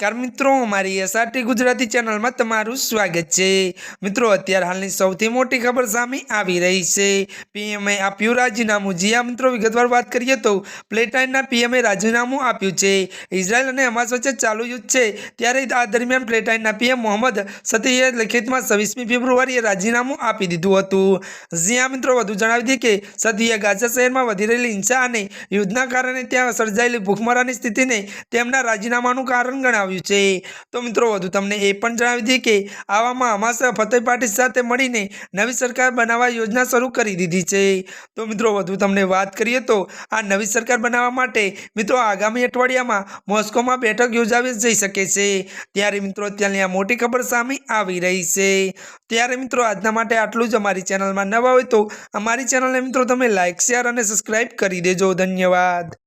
નમસ્કાર મિત્રો અમારી એસઆરટી ગુજરાતી ચેનલમાં તમારું સ્વાગત છે. મિત્રો, અત્યારે હાલની સૌથી મોટી ખબર સામે આવી રહી છે. પીએમએ આપ્યું રાજીનામું. જી મિત્રો, વિગતવાર વાત કરીએ તો પ્લેટાઇનના પીએમએ રાજીનામું આપ્યું છે. ઇઝરાયલ અને હમાસ વચ્ચે ચાલુ યુદ્ધ છે. ત્યારે આ દરમિયાન પ્લેટાઇનના પીએમ મોહમ્મદ સતીએ લેખિતમાં છવ્વીસમી ફેબ્રુઆરીએ રાજીનામું આપી દીધું હતું. જ્યાં મિત્રો, વધુ જણાવી દઈએ કે સતીએ ગાઝા શહેરમાં વધી રહેલી હિંસા અને યુદ્ધના કારણે ત્યાં સર્જાયેલી ભૂખમરાની સ્થિતિને તેમના રાજીનામાનું કારણ ગણાવ્યું છે. તો મિત્રો, વધુ તમને એ પણ જણાવી દઈએ કે આવામાં અમાસા ફતેહ પાર્ટી સાથે મળીને નવી સરકાર બનાવવા યોજના શરૂ કરી દીધી છે. તો મિત્રો, વધુ તમને વાત કરીએ તો આ નવી સરકાર બનાવવા માટે મિત્રો, આગામી અઠવાડિયામાં મોસ્કોમાં બેઠક યોજાવી જઈ શકે છે. ત્યારે મિત્રો, અત્યારની આ મોટી ખબર સામે આવી રહી છે. ત્યારે મિત્રો, આજના માટે આટલું જ. અમારી ચેનલમાં નવા હોય તો અમારી ચેનલને મિત્રો, તમે લાઇક શેર અને સબસ્ક્રાઈબ કરી દેજો. ધન્યવાદ.